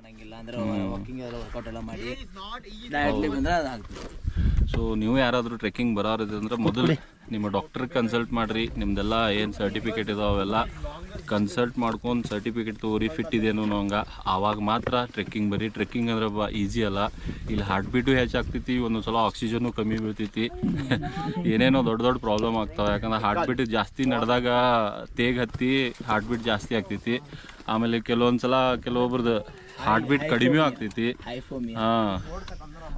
ಮಾಡಂಗಿಲ್ಲ ಅಂದ್ರೆ ವಾಕಿಂಗ್ ಎಲ್ಲ ವರ್ಕೌಟ್ ಎಲ್ಲ ಮಾಡಿ ಡೈರೆಕ್ಟ್ಲಿ ಬಂದ್ರೆ ಅದು ಆಗ್ತದೆ ಸೊ ನೀವು ಯಾರಾದರೂ ಟ್ರೆಕ್ಕಿಂಗ್ ಬರೋರಿದ್ರೆ ಅಂದ್ರೆ ಮೊದಲು ನಿಮ್ಮ ಡಾಕ್ಟರ್ ಕನ್ಸಲ್ಟ್ ಮಾಡಿರಿ. ನಿಮ್ದೆಲ್ಲ ಏನು ಸರ್ಟಿಫಿಕೇಟ್ ಇದಾವೆ ಅವೆಲ್ಲ. ಕನ್ಸಲ್ಟ್ ಮಾಡ್ಕೊಂಡು ಸರ್ಟಿಫಿಕೇಟ್ ತಗೋರಿ ಫಿಟ್ ಇದೇನು ಹಂಗೆ. ಆವಾಗ ಮಾತ್ರ ಟ್ರೆಕ್ಕಿಂಗ್ ಬರೀ. ಟ್ರೆಕ್ಕಿಂಗ್ ಅಂದ್ರೆ ಬ ಈಸಿ ಅಲ್ಲ. ಇಲ್ಲಿ ಹಾರ್ಟ್ ಬೀಟು ಹೆಚ್ಚಾಗ್ತೈತಿ ಒಂದೊಂದು ಸಲ ಆಕ್ಸಿಜನ್ನು ಕಮ್ಮಿ ಬೀಳ್ತೈತಿ. ಏನೇನೋ ದೊಡ್ಡ ದೊಡ್ಡ ಪ್ರಾಬ್ಲಮ್ ಆಗ್ತಾವೆ. ಯಾಕಂದ್ರೆ ಹಾರ್ಟ್ ಬೀಟ್ ಜಾಸ್ತಿ ನಡೆದಾಗ ತೇಗ್ ಹತ್ತಿ ಹಾರ್ಟ್ ಬೀಟ್ ಜಾಸ್ತಿ ಆಗ್ತೈತಿ. ಆಮೇಲೆ ಕೆಲವೊಂದು ಸಲ ಕೆಲವೊಬ್ರದ್ದು ಹಾರ್ಟ್ ಬೀಟ್ ಕಡಿಮೆ ಆಗ್ತೈತಿ. ಹಾಂ.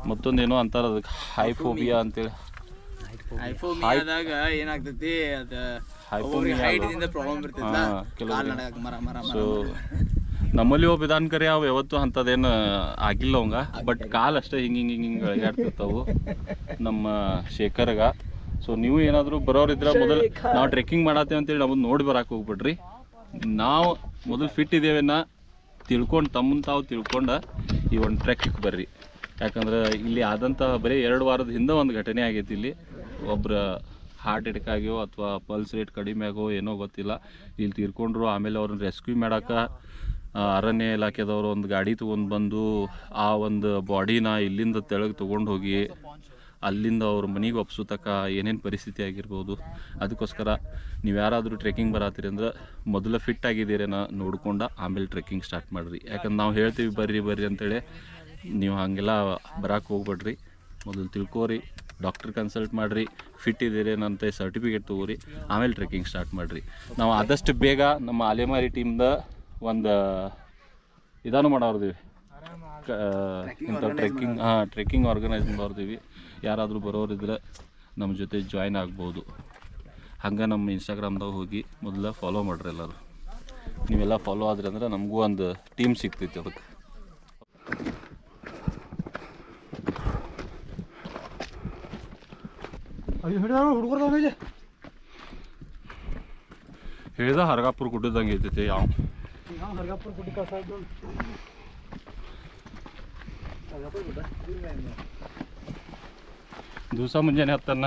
ಮತ್ತೊಂದೇನೋ ಅಂತಾರ ಅದಕ್ಕೆ. ಹೈಫೋಬಿಯಾ ಅಂತೇಳಿ. ಐಫೋಮಿ ಆದಾಗ ಏನಾಗ್ತೈತಿ ಅದ Hypomia ಹೈಟ್ ಇಂದ ಪ್ರಾಬ್ಲಮ್ ಇರ್ತೈತಲ್ಲ ಹಾ, ಕೆಲವ್ರಿಗೆ. ಕಾಲ್ ನಡಗಕ್ ಮರ ಮರ ಮರ. ಸೊ ನಮ್ಮಲ್ಲಿ ಒಬ್ಬ ವಿಧಾನ ಕರೆ ಅವು ಯಾವತ್ತು ಅಂಥದ್ದೇನು ಆಗಿಲ್ಲ ಅವಂಗ ಬಟ್ ಕಾಲ್ ಅಷ್ಟೇ ಹಿಂಗೆ ಹಿಂಗೆ ಹಿಂಗೆ ಹಿಂಗೆ ಅಳಿಗಾಡ್ತಿರ್ತಾವು ನಮ್ಮ ಶೇಖರ್ಗ. ಸೊ ನೀವು ಏನಾದರೂ ಬರೋರಿದ್ರೆ ಮೊದಲು ನಾವು ಟ್ರೆಕ್ಕಿಂಗ್ ಮಾಡತ್ತೇವೆ ಅಂತೇಳಿ ನಮ್ಮನ್ನು ನೋಡಿ ಬರಕ್ಕೆ ಹೋಗ್ಬಿಡ್ರಿ. ನಾವು ಮೊದಲು ಫಿಟ್ ಇದ್ದೇವೆನ ತಿಳ್ಕೊಂಡು ತಮ್ಮನ್ನ ತಾವು ತಿಳ್ಕೊಂಡು ಈ ಒಂದು ಟ್ರೆಕ್ಕಿಗೆ ಬರ್ರಿ. ಯಾಕಂದ್ರೆ ಇಲ್ಲಿ ಆದಂಥ ಬರೀ ಎರಡು ವಾರದ ಹಿಂದೆ ಒಂದು ಘಟನೆ ಆಗೈತಿ ಇಲ್ಲಿ. ಒಬ್ರ ಹಾರ್ಟ್ ಅಟ್ಯಾಕ್ ಆಗ್ಯೋ ಅಥವಾ ಪಲ್ಸ್ ರೇಟ್ ಕಡಿಮೆ ಆಗೋ ಏನೋ ಗೊತ್ತಿಲ್ಲ. ಇಲ್ಲಿ ತೀರ್ಕೊಂಡ್ರು, ಆಮೇಲೆ ಅವ್ರನ್ನ ರೆಸ್ಕ್ಯೂ ಮಾಡಕ್ಕೆ ಅರಣ್ಯ ಇಲಾಖೆದವರು ಒಂದು ಗಾಡಿ ತೊಗೊಂಡು ಬಂದು ಆ ಒಂದು ಬಾಡಿನ ಇಲ್ಲಿಂದ ತೆಳಗೆ ತೊಗೊಂಡು ಹೋಗಿ ಅಲ್ಲಿಂದ ಅವ್ರ ಮನೆಗೆ ಒಪ್ಸೋ ತಕ್ಕ ಏನೇನು ಪರಿಸ್ಥಿತಿ ಆಗಿರ್ಬೋದು. ಅದಕ್ಕೋಸ್ಕರ ನೀವು ಯಾರಾದರೂ ಟ್ರೆಕ್ಕಿಂಗ್ ಬರತ್ತೀರಿ ಅಂದ್ರೆ ಮೊದಲು ಫಿಟ್ ಆಗಿದ್ದೀರೇನ ನೋಡ್ಕೊಂಡು ಆಮೇಲೆ ಟ್ರೆಕ್ಕಿಂಗ್ ಸ್ಟಾರ್ಟ್ ಮಾಡಿರಿ. ಯಾಕಂದ್ರೆ ನಾವು ಹೇಳ್ತೀವಿ, ಬರ್ರಿ ಬರ್ರಿ ಅಂತೇಳಿ. ನೀವು ಹಾಗೆಲ್ಲ ಬರಕ್ಕೆ ಹೋಗ್ಬೇಡ್ರಿ. ಮೊದಲು ತಿಳ್ಕೊರಿ. ಡಾಕ್ಟರ್ ಕನ್ಸಲ್ಟ್ ಮಾಡಿರಿ ಫಿಟ್ ಇದ್ದೀರೇನಂತೆ ಸರ್ಟಿಫಿಕೇಟ್ ತೊಗೋರಿ ಆಮೇಲೆ ಟ್ರೆಕ್ಕಿಂಗ್ ಸ್ಟಾರ್ಟ್ ಮಾಡಿರಿ. ನಾವು ಆದಷ್ಟು ಬೇಗ ನಮ್ಮ ಅಲೆಮಾರಿ ಟೀಮ್ದ ಒಂದು ಇದಾನು ಮಾಡೋರ್ದೀವಿ. ಇಂಥ ಟ್ರೆಕ್ಕಿಂಗ್ ಹಾಂ ಟ್ರೆಕ್ಕಿಂಗ್ ಆರ್ಗನೈಸ್ ಮಾಡೋರ್ದೀವಿ. ಯಾರಾದರೂ ಬರೋರಿದ್ರೆ ನಮ್ಮ ಜೊತೆ ಜಾಯ್ನ್ ಆಗ್ಬೋದು. ಹಂಗೆ ನಮ್ಮ ಇನ್ಸ್ಟಾಗ್ರಾಮ್ದಾಗ ಹೋಗಿ ಮೊದಲ ಫಾಲೋ ಮಾಡ್ರಿ ಎಲ್ಲರೂ. ನೀವೆಲ್ಲ ಫಾಲೋ ಆದ್ರಿ ಅಂದ್ರೆ ನಮಗೂ ಒಂದು ಟೀಮ್ ಸಿಗ್ತೈತಿ ಅದಕ್ಕೆ. ಹೇಳ್ದ ಹರಗಾಪುರ ಗುಡ್ಡದಂಗೆ ಐತೈತಿ ಯಾವ? ದಿವಸ ಮುಂಜಾನೆ ಹತ್ತನ್ನ.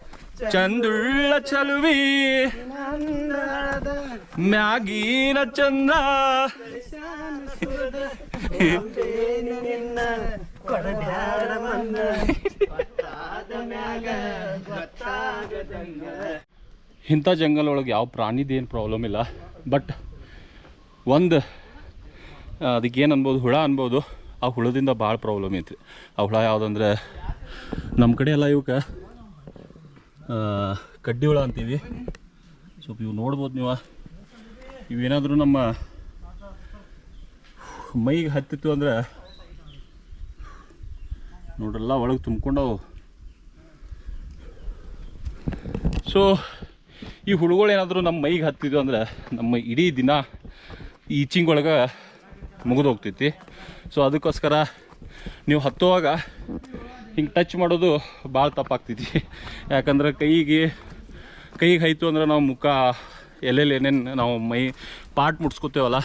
ಚಂದುಳ್ಳ ಚಲುವಿ. ಮ್ಯಾಗಿನ ಚಂದ ಇಂಥ ಜಂಗಲ್ ಒಳಗೆ ಯಾವ ಪ್ರಾಣಿದೇನು ಪ್ರಾಬ್ಲಮ್ ಇಲ್ಲ. ಬಟ್ ಒಂದು ಅದಕ್ಕೇನು ಅನ್ಬೋದು, ಹುಳ ಅನ್ಬೋದು, ಆ ಹುಳದಿಂದ ಭಾಳ ಪ್ರಾಬ್ಲಮ್ ಐತಿ ಆ ಹುಳ ಯಾವುದಂದ್ರೆ ನಮ್ಮ ಕಡೆ ಎಲ್ಲ ಇವಕ್ಕೆ ಕಡ್ಡಿ ಹುಳ ಅಂತೀವಿ. ಸ್ವಲ್ಪ ಇವು ನೋಡ್ಬೋದು ನೀವು. ಇವೇನಾದರೂ ನಮ್ಮ ಮೈಗೆ ಹತ್ತಿತ್ತು ಅಂದ್ರೆ ನೋಡ್ರಲ್ಲ, ಒಳಗೆ ತುಂಬ್ಕೊಂಡವು. ಸೊ ಈ ಹುಳುಗಳು ಏನಾದರೂ ನಮ್ಮ ಮೈಗೆ ಹತ್ತಿದ್ವು ಅಂದ್ರೆ ನಮ್ಮ ಇಡೀ ದಿನ ಈಚಿಂಗ್ ಒಳಗೆ ಮುಗಿದೋಗ್ತೈತಿ. ಸೊ ಅದಕ್ಕೋಸ್ಕರ ನೀವು ಹತ್ತುವಾಗ ಹಿಂಗೆ ಟಚ್ ಮಾಡೋದು ಭಾಳ ತಪ್ಪಾಗ್ತೈತಿ ಯಾಕಂದ್ರೆ ಕೈಗೆ ಕೈಗೆ ಹೈತು ಅಂದ್ರೆ ನಾವು ಮುಖ, ಎಲ್ಲೆಲ್ಲಿ ಏನೇನು ನಾವು ಮೈ ಪಾಟ್ ಮುಟ್ಸ್ಕೊತೇವಲ್ಲ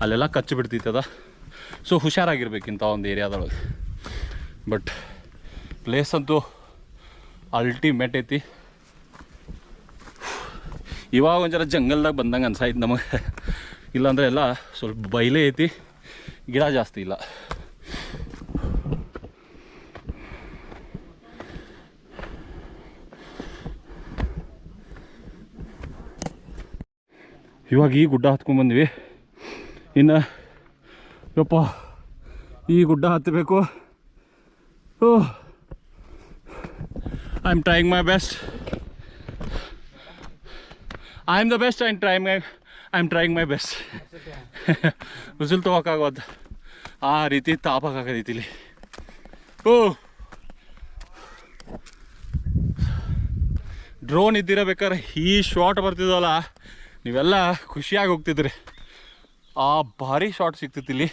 ಅಲ್ಲೆಲ್ಲ ಕಚ್ಚಿ ಅದ. ಸೊ ಇಂಥ ಒಂದು ಏರಿಯಾದೊಳಗೆ. ಬಟ್ ಪ್ಲೇಸ್ ಅಂತೂ ಅಲ್ಟಿಮೇಟ್ ಐತಿ. ಇವಾಗ ಒಂಥರ ಜಂಗಲ್ದಾಗ ಬಂದಂಗೆ ಅನ್ಸಾಯ್ತು ನಮಗೆ. ಇಲ್ಲಾಂದ್ರೆ ಎಲ್ಲ ಸ್ವಲ್ಪ ಬಯಲೇ ಐತಿ. ಗಿಡ ಜಾಸ್ತಿ ಇಲ್ಲ. ಇವಾಗ ಈ ಗುಡ್ಡ ಹತ್ಕೊಂಡ್ಬಂದ್ವಿ ಇನ್ನು, ಯಪ್ಪ, ಈ ಗುಡ್ಡ ಹತ್ತಬೇಕು ಓ I am trying my best I am the best I am try my I am trying my best ಉಸಿಲ್ ತೊಗೋಕ್ಕಾಗೋದು ಆ ರೀತಿ ತಾಪಕ್ಕಾಗದೈತಿ ಇಲ್ಲಿ. ಓ ಡ್ರೋನ್ ಇದ್ದಿರಬೇಕಾದ್ರೆ ಈ ಶಾಟ್ ಬರ್ತಿದ್ವಲ್ಲ. ನೀವೆಲ್ಲ ಖುಷಿಯಾಗಿ ಹೋಗ್ತಿದ್ರಿ. ಆ ಭಾರಿ ಶಾಟ್ ಸಿಗ್ತಿತ್ತು ಇಲ್ಲಿ.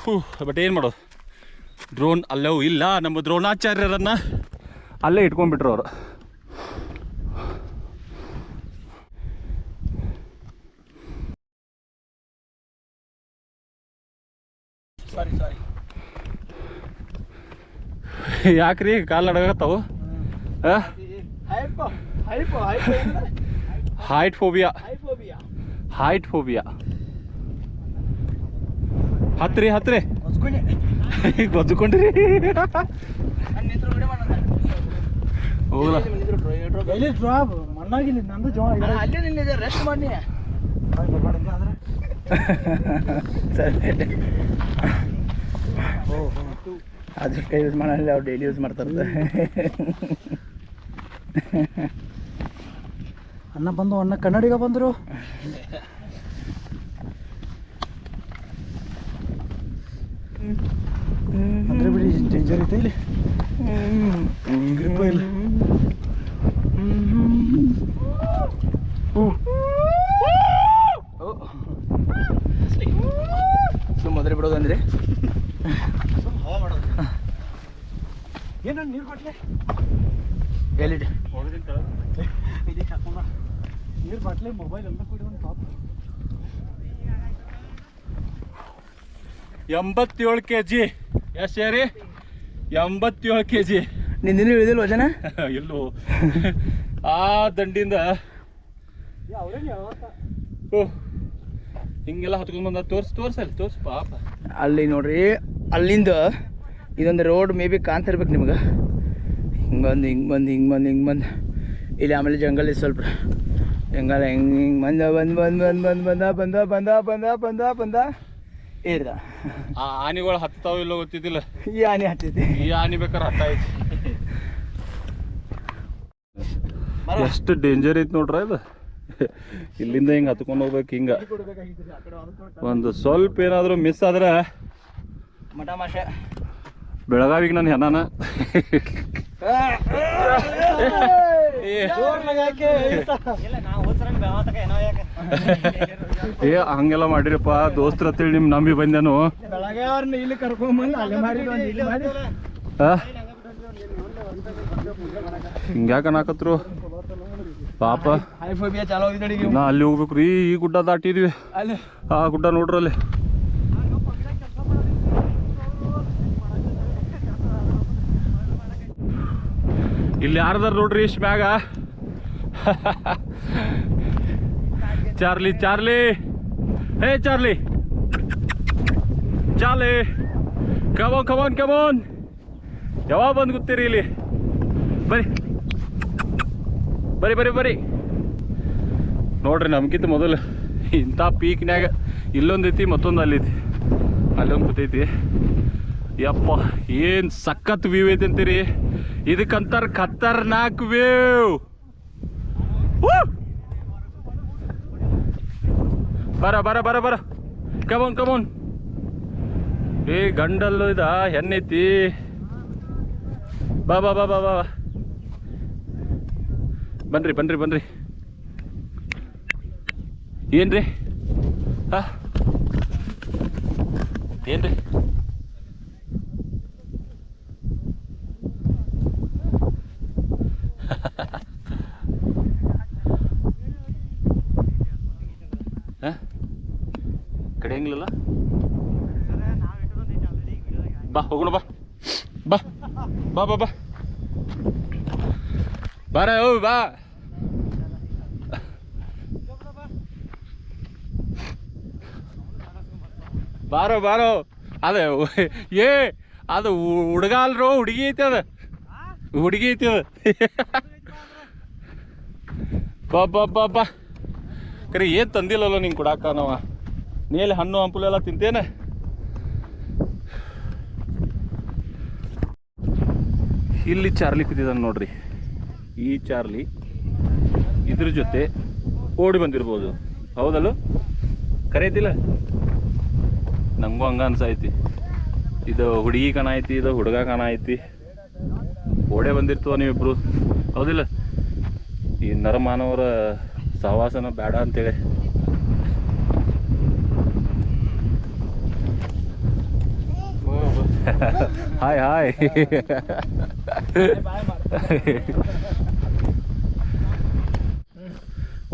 ಹೂ ಬಟ್ ಏನು ಮಾಡೋದು? ಡ್ರೋನ್ ಅಲ್ಲವೂ ಇಲ್ಲ ನಮ್ಮ ದ್ರೋಣಾಚಾರ್ಯರನ್ನು. ಅಲ್ಲೇ ಇಟ್ಕೊಂಡ್ಬಿಟ್ರು ಅವರು. ಸಾರಿ ಸಾರಿ ಯಾಕ್ರಿ ಕಾಲು ನಡಗತ್ತಾವು ಹೈಪ್ hype hypo height phobia height phobia ಹತ್ರಿ. ಹತ್ರಿ ಮಾಡೋಣ ಹೋಗಲ್ಲ ಎಲ್ಲಿ ಡ್ರಾಪ್ ಮಣ್ಣಾಗಿಲ್ಲ ನಂದು ಜೋ ಅಲ್ಲೇ ನಿನ್ನಿದೆ ರೆಸ್ಟ್ ಮಾಡಿ. ಅದ್ರ ಕೈ ಯೂಸ್ ಮಾಡಲ್ಲ ಅವ್ರು ಡೈಲಿ ಯೂಸ್ ಮಾಡ್ತಾರೆ ಅಣ್ಣ ಬಂದು ಅಣ್ಣ ಕನ್ನಡಿಗ ಬಂದರು. ಅಂದ್ರೆ ಬಿಡಿ ಡೇಂಜರ್ ಐತೆ ಇಲ್ಲಿ. ಗ್ರಿಪ್ ಇಲ್ಲ. ಸುಮ್ಮ ಮೊದಲೇ ಬಿಡೋದು ಅಂದ್ರೆ. ಏನ ನೀರು ಬಾಟ್ಲೆ ಎಲ್ಲಿಡಿ ನೀರು ಬಾಟ್ಲೆ ಮೊಬೈಲ್ ಎಲ್ಲ ಕೊಡಿ ಒಂದು ಟಾಪ್ ಎಂಬತ್ತೇಳು ಕೆ ಜಿ ಎಷ್ಟು ಸೇರಿ ಎಂಬತ್ತೇಳು ಕೆ ಜಿ ನಿಂದಿನ ಇಳಿದಿಲ್ವ ಜನ ಎಲ್ಲೋ ಆ ದಂಡಿಂದ. ಹಿಂಗೆಲ್ಲ ಹತ್ಕೊಂಡ್ ಬಂದ ತೋರ್ಸ್ ತೋರ್ಸಲ್ಲಿ ತೋರ್ಸ್ ಪಾಪ. ಅಲ್ಲಿ ನೋಡ್ರಿ ಅಲ್ಲಿಂದ ಇದೊಂದು ರೋಡ್ ಮೇ ಬಿ ಕಾಣ್ತಿರ್ಬೇಕು ನಿಮ್ಗೆ. ಹಿಂಗೆ ಬಂದು ಹಿಂಗೆ ಬಂದು ಹಿಂಗೆ ಬಂದು ಹಿಂಗೆ ಬಂದು ಇಲ್ಲಿ ಆಮೇಲೆ ಜಂಗಲ್ ಇದೆ ಸ್ವಲ್ಪ ಜಂಗಲ್ ಹೆಂಗೆ ಹಿಂಗೆ ಬಂದ ಬಂದು ಬಂದು ಬಂದು ಬಂದು ಬಂದ ಬಂದ ಬಂದ ಬಂದ ಬಂದ ಬಂದ ಇರ್ದ ಆ ಆನೆಗಳು ಹತ್ತಾವ ಇಲ್ಲ ಗೊತ್ತಿದ್ದಿಲ್ಲ. ಈ ಆನೆ ಹತ್ತೈತಿ ಈ ಆನೆ ಬೇಕಾದ್ರೆ ಹತ್ತಾಯ್ತು ಎಷ್ಟು ಡೇಂಜರ್ ಐತಿ ನೋಡ್ರ ಇದು? ಇಲ್ಲಿಂದ ಹಿಂಗೆ ಹತ್ಕೊಂಡು ಹೋಗ್ಬೇಕು ಹಿಂಗೆ. ಒಂದು ಸ್ವಲ್ಪ ಏನಾದರೂ ಮಿಸ್ ಆದ್ರೆ ಮಠ ಮಾಷ. ಬೆಳಗಾವಿಗೆ ನಾನು ಹೆನಾನ ಏ, ಹಂಗೆಲ್ಲ ಮಾಡಿರಪ್ಪ, ದೋಸ್ತ್ರ ಅಂತೇಳಿ ನಿಮ್ ನಂಬಿ ಬಂದೇನು? ಹಿಂಗ್ಯಾಕ ಅನ್ನಾಕತ್ರು ಪಾಪ. ನಾ ಅಲ್ಲಿ ಹೋಗ್ಬೇಕ್ರಿ, ಈ ಗುಡ್ಡ ದಾಟಿದ್ವಿ. ಆ ಗುಡ್ಡ ನೋಡ್ರಿ ಇಲ್ಲಿ ಯಾರ್ದಾರ ನೋಡ್ರಿ ಇಷ್ಟು ಮ್ಯಾಗ Charlie Charlie. Hey, Charlie. Charlie. Come on come on come on ಯಾವಾಗ ಬಂದು ಗೊತ್ತೀರಿ ಇಲ್ಲಿ? ಬರಿ ಬರಿ ಬರಿ ಬರಿ ನೋಡ್ರಿ ನಮ್ಗಿಂತ ಮೊದಲು ಇಂಥ ಪೀಕ್ನ್ಯಾಗ ಇಲ್ಲೊಂದೈತಿ ಮತ್ತೊಂದು ಅಲ್ಲೈತಿ ಅಲ್ಲೊಂದು ಕೂತೈತಿ. ಯಪ್ಪ, ಏನು ಸಖತ್ ವ್ಯೂ ಐತೆ ಅಂತೀರಿ? ಇದಕ್ಕಂತಾರ ಖತರ್ನಾಕ್ ವ್ಯೂ ಬರ ಬರ ಬರ ಬರ. ಕಮೋನ್ ಕಮೋನ್ ಏ, ಗಂಡಲ್ಲು ಇದ? ಹೆಣ್ಣೈತಿ. ಬಾ ಬಾ ಬಾ ಬಾ ಬಾ. ಬನ್ರಿ ಬನ್ರಿ ಬನ್ರಿ. ಏನ್ರಿ? ಹಾ? ಏನ್ರಿ? ಹಾ? ಕಡಿಯಂಗಿಲ್ಲಲ್ಲ ಬಾ, ಹೋಗೋಣ, ಬಾ. ಬಾ ಬಾ ಬಾ ಬಾ. ಬಾರ, ಓ, ಬಾ. ಬಾರೋ ಬಾರೋ. ಅದೇ, ಏ, ಅದು ಹುಡುಗ ಅಲ್ರೋ ಹುಡುಗಿ ಐತೆ ಅದ. ಹುಡುಗಿ ಐತಿ ಬಾ ಬಾ ಕರೆ, ಏನು ತಂದಿಲ್ಲಲ್ಲ ನಿಂಗೆ ಕೊಡಾಕ ನಾವ? ನೀಲಿ ಹಣ್ಣು ಹಂಪಲು ಎಲ್ಲ ತಿಂತೇನೆ? ಇಲ್ಲಿ ಚಾರ್ಲಿ ಕೂತಿದ್ದಾನೆ ನೋಡ್ರಿ. ಈ ಚಾರ್ಲಿ ಇದ್ರ ಜೊತೆ ಓಡಿ ಬಂದಿರ್ಬೋದು. ಹೌದಲ್ಲ? ಕರೆಯತಿಲ್ಲ? ನಂಗೂ ಹಂಗ ಅನ್ಸೈತಿ ಇದು ಹುಡುಗಿ ಕಣ ಐತಿ, ಇದು ಹುಡುಗ ಕಣ ಐತಿ. ಓಡೇ ಬಂದಿರ್ತವ ನೀವಿಬ್ರು? ಹೌದಿಲ್ಲ? ಈ ನರಮಾನವರ ಸಹವಾಸನ ಬೇಡ ಅಂತೇಳಿ. Hi hi.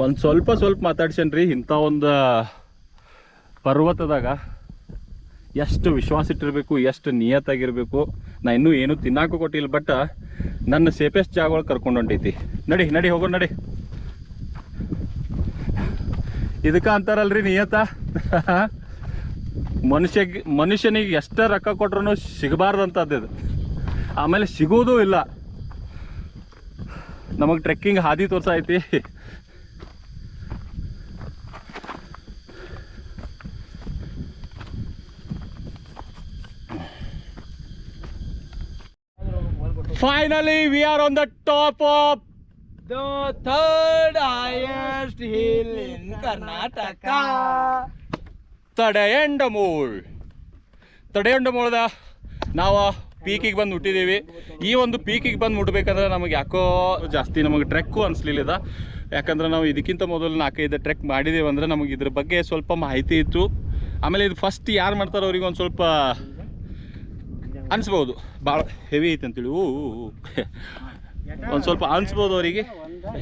ಒಂದು ಸ್ವಲ್ಪ ಸ್ವಲ್ಪ ಮಾತಾಡ್ಸೇನ್ರಿ, ಇಂಥ ಒಂದು ಪರ್ವತದಾಗ ಎಷ್ಟು ವಿಶ್ವಾಸ ಇಟ್ಟಿರ್ಬೇಕು, ಎಷ್ಟು ನಿಯತ್ತಾಗಿರ್ಬೇಕು ನಾ ಇನ್ನೂ ಏನು ತಿನ್ನಾಕು ಕೊಟ್ಟಿಲ್ಲ ಬಟ್ ನನ್ನ ಸೇಫೆಸ್ಟ್ ಜಾಗಗಳು ಕರ್ಕೊಂಡು ಹೊಂಟೈತಿ. ನಡಿ ನಡಿ ಹೋಗೋಣ ನಡಿ. ಇದಕ್ಕೆ ಅಂತಾರಲ್ರಿ ನಿಯತ? ಮನುಷ್ಯ ಮನುಷ್ಯನಿಗೆ ಎಷ್ಟೇ ರೊಕ್ಕ ಕೊಟ್ರು ಸಿಗಬಾರ್ದಂಥದ್ದು ಇದು. ಆಮೇಲೆ ಸಿಗೋದು ಇಲ್ಲ. ನಮಗೆ ಟ್ರೆಕ್ಕಿಂಗ್ ಹಾದಿ ತೋರ್ಸೈತಿ. Finally we are on the top of The third highest hill in Karnataka. Thadiandamol. ತಡೆಯಂಡಮೂಳ್ದ ನಾವು ಪೀಕಿಗೆ ಬಂದು ಮುಟ್ಟಿದ್ದೀವಿ ಈ ಒಂದು ಪೀಕಿಗೆ ಬಂದು ಮುಟ್ಬೇಕಂದ್ರೆ ನಮಗೆ ಯಾಕೋ ಜಾಸ್ತಿ ನಮಗೆ ಟ್ರೆಕ್ಕು ಅನಿಸ್ಲಿಲ್ಲ ಯಾಕಂದ್ರೆ ನಾವು ಇದಕ್ಕಿಂತ ಮೊದಲು ನಾಲ್ಕೈದು ಟ್ರೆಕ್ ಮಾಡಿದ್ದೀವಿ ಅಂದ್ರೆ ನಮಗೆ ಇದ್ರ ಬಗ್ಗೆ ಸ್ವಲ್ಪ ಮಾಹಿತಿ ಇತ್ತು. ಆಮೇಲೆ ಇದು ಫಸ್ಟ್ ಯಾರು ಮಾಡ್ತಾರೋ ಅವ್ರಿಗೆ ಒಂದು ಸ್ವಲ್ಪ ಅನಿಸ್ಬೋದು. ಭಾಳ ಹೆವಿ ಐತೆ ಅಂತೇಳಿ. ಊ ಒಂದು ಸ್ವಲ್ಪ ಅನಿಸ್ಬೋದು ಅವರಿಗೆ.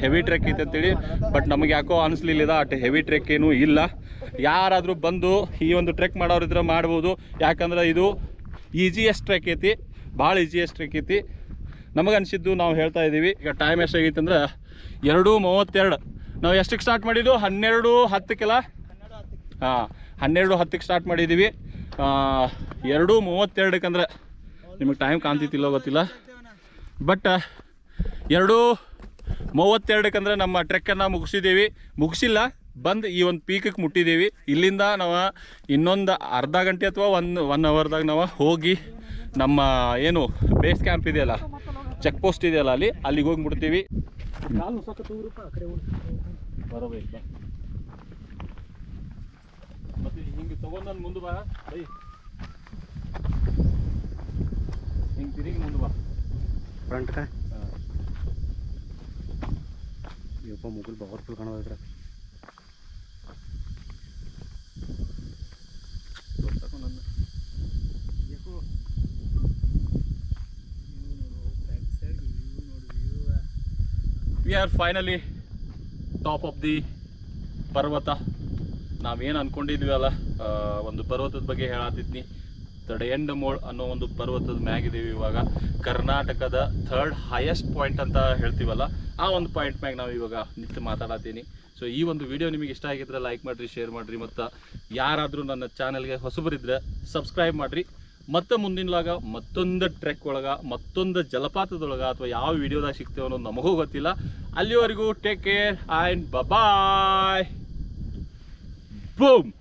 ಹೆವಿ ಟ್ರೆಕ್ ಐತೆ ಅಂತೇಳಿ. ಬಟ್ ನಮಗೆ ಯಾಕೋ ಅನಿಸ್ಲಿಲ್ಲ ಅಟ್ ಹೆವಿ ಟ್ರೆಕ್ ಏನೂ ಇಲ್ಲ. ಯಾರಾದರೂ ಬಂದು ಈ ಒಂದು ಟ್ರೆಕ್ ಮಾಡೋರಿದ್ರೆ ಮಾಡ್ಬೋದು. ಯಾಕಂದ್ರೆ ಇದು ಈಸಿಯೆಸ್ಟ್ ಟ್ರೆಕ್ ಐತಿ. ಭಾಳ ಈಸಿಯೆಸ್ಟ್ ಟ್ರೆಕ್ ಐತಿ. ನಮಗೆ ಅನಿಸಿದ್ದು ನಾವು ಹೇಳ್ತಾ ಇದ್ದೀವಿ ಈಗ ಟೈಮ್ ಎಷ್ಟಾಗೈತೆ ಅಂದ್ರೆ ಎರಡು ಮೂವತ್ತೆರಡು. ನಾವು ಎಷ್ಟಕ್ಕೆ ಸ್ಟಾರ್ಟ್ ಮಾಡಿದ್ದು? ಹನ್ನೆರಡು ಹತ್ತಕ್ಕೆಲ್ಲ ಹಾಂ, ಹನ್ನೆರಡು ಹತ್ತಕ್ಕೆ ಸ್ಟಾರ್ಟ್ ಮಾಡಿದ್ದೀವಿ ಎರಡು ಮೂವತ್ತೆರಡಕ್ಕೆ ಅಂದ್ರೆ ನಿಮಗೆ ಟೈಮ್ ಕಾಣ್ತಿತ್ತಿಲ್ಲೋ ಗೊತ್ತಿಲ್ಲ. ಬಟ್ ಎರಡೂ ಮೂವತ್ತೆರಡಕ್ಕೆ ಅಂದರೆ ನಮ್ಮ ಟ್ರೆಕ್ಕನ್ನು ಮುಗಿಸಿದ್ದೀವಿ. ಮುಗಿಸಿಲ್ಲ, ಬಂದು ಈ ಒಂದು ಪೀಕಕ್ಕೆ ಮುಟ್ಟಿದ್ದೀವಿ. ಇಲ್ಲಿಂದ ನಾವು ಇನ್ನೊಂದು ಅರ್ಧ ಗಂಟೆ ಅಥವಾ ಒಂದು ಒನ್ ಅವರ್ದಾಗ ನಾವು ಹೋಗಿ ನಮ್ಮ, ಏನು ಬೇಸ್ ಕ್ಯಾಂಪ್ ಇದೆಯಲ್ಲ ಚೆಕ್ ಪೋಸ್ಟ್ ಇದೆಯಲ್ಲ ಅಲ್ಲಿ, ಅಲ್ಲಿಗೆ ಹೋಗಿ ಮುಟ್ತೀವಿ. ಹಿಂಗೆ ಮುಂದೆ ಬೈ. ಹಿಂಗೆ ತಿರುಗಿ ಮುಂದೆ ಬಾ. ಫ್ರಂಟ್ का ಯಪ್ಪ ಮುಗುಲ್ powerful ಕಾಣೋದ್ರ we are finally top of the ಪರ್ವತ. ನಾವೇನು ಅಂದ್ಕೊಂಡಿದ್ವಿ ಅಲ್ಲ ಒಂದು ಪರ್ವತದ ಬಗ್ಗೆ ಹೇಳತ್ತಿದ್ನಿ ತಡೆಯಂಡ ಮೋಳ್ ಅನ್ನೋ ಒಂದು ಪರ್ವತದ ಮ್ಯಾಗಿದ್ದೀವಿ ಇವಾಗ. ಕರ್ನಾಟಕದ ಥರ್ಡ್ ಹೈಯೆಸ್ಟ್ ಪಾಯಿಂಟ್ ಅಂತ ಹೇಳ್ತೀವಲ್ಲ, ಆ ಒಂದು ಪಾಯಿಂಟ್ ಮ್ಯಾಗ ನಾವು ಇವಾಗ ನಿಂತು ಮಾತಾಡತ್ತೀನಿ. ಸೊ ಈ ಒಂದು ವಿಡಿಯೋ ನಿಮಗೆ ಇಷ್ಟ ಆಗಿದ್ರೆ ಲೈಕ್ ಮಾಡಿರಿ ಶೇರ್ ಮಾಡಿರಿ, ಮತ್ತು ಯಾರಾದರೂ ನನ್ನ ಚಾನಲ್ಗೆ ಹೊಸಬರಿದ್ರೆ ಸಬ್ಸ್ಕ್ರೈಬ್ ಮಾಡಿರಿ. ಮತ್ತೆ ಮುಂದಿನಲಾಗ ಮತ್ತೊಂದು ಟ್ರೆಕ್ ಒಳಗ, ಮತ್ತೊಂದು ಜಲಪಾತದೊಳಗೆ ಅಥವಾ ಯಾವ ವಿಡಿಯೋದಾಗ ಸಿಗ್ತೇವೆ ಅನ್ನೋದು ನಮಗೂ ಗೊತ್ತಿಲ್ಲ. ಅಲ್ಲಿವರೆಗೂ take care and bye boom